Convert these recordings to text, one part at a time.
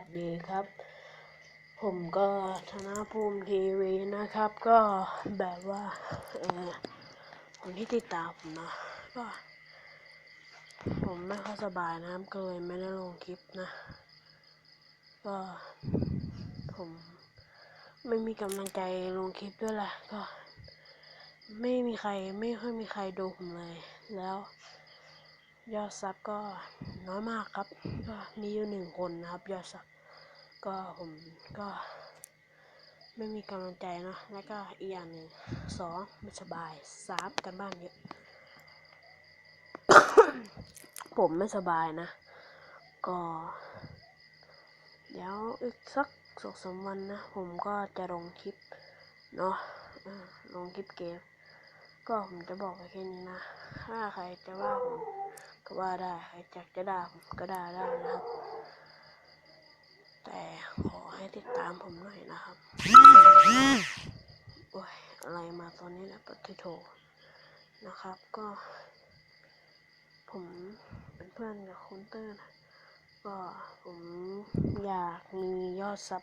วัสดีครับ ผมก็ธนภูมิทีวีนะครับ ก็แบบว่าเออคนที่ติดตามผมนะก็ ผมไม่ค่อยสบายนะครับก็เลยไม่ได้ลงคลิปนะ ก็ ผมไม่มีกำลังใจลงคลิปด้วยแหละก็ ไม่มีใครไม่ค่อยมีใครดูผมเลยแล้ว ยอดซับก็น้อยมากครับ ก็มีอยู่หนึ่งคนนะครับ ยอดซับก็ผมก็ ไม่มีกำลังใจเนะแล้วก็อีกอย่างหนึ่งสองไม่สบายสามกันบ้านเยอะผมไม่สบายนะ ก็ เดี๋ยวอีกสักสองสามวันนะ ผมก็จะลงคลิปเนาะลงคลิปเกม ก็ผมจะบอกไว้แค่นี้นะ ถ้าใครจะว่าผม ก็ว่าได้ใครจะจะด่าผมก็ด่าได้นะครับ แต่ขอให้ติดตามผมหน่อยนะครับโอ้ยอะไรมาตอนนี้นะปฏิโทนะครับก็ ผมเป็นเพื่อนกับคุณเตอร์นะก็ผมอยากมียอดซับ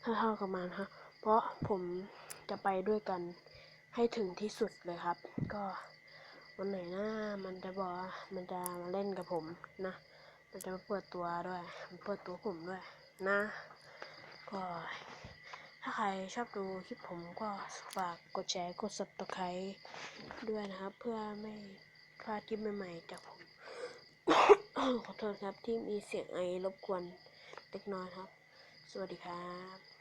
เท่าๆกับมันฮะเพราะผมจะไปด้วยกันให้ถึงที่สุดเลยครับ ก็ วันไหนหน้ามันจะบอกมันจะมาเล่นกับผมนะ มันจะมาเปิดตัวด้วย มันเปิดตัวผมด้วยนะ ก็ถ้าใครชอบดูคลิปผมก็ฝากกดแชร์กด subscribe ด้วยนะครับ เพื่อไม่พลาดคลิปใหม่ๆจากผม ขอโทษครับที่มีเสียงไอรบกวนเล็กน้อยครับ สวัสดีครับ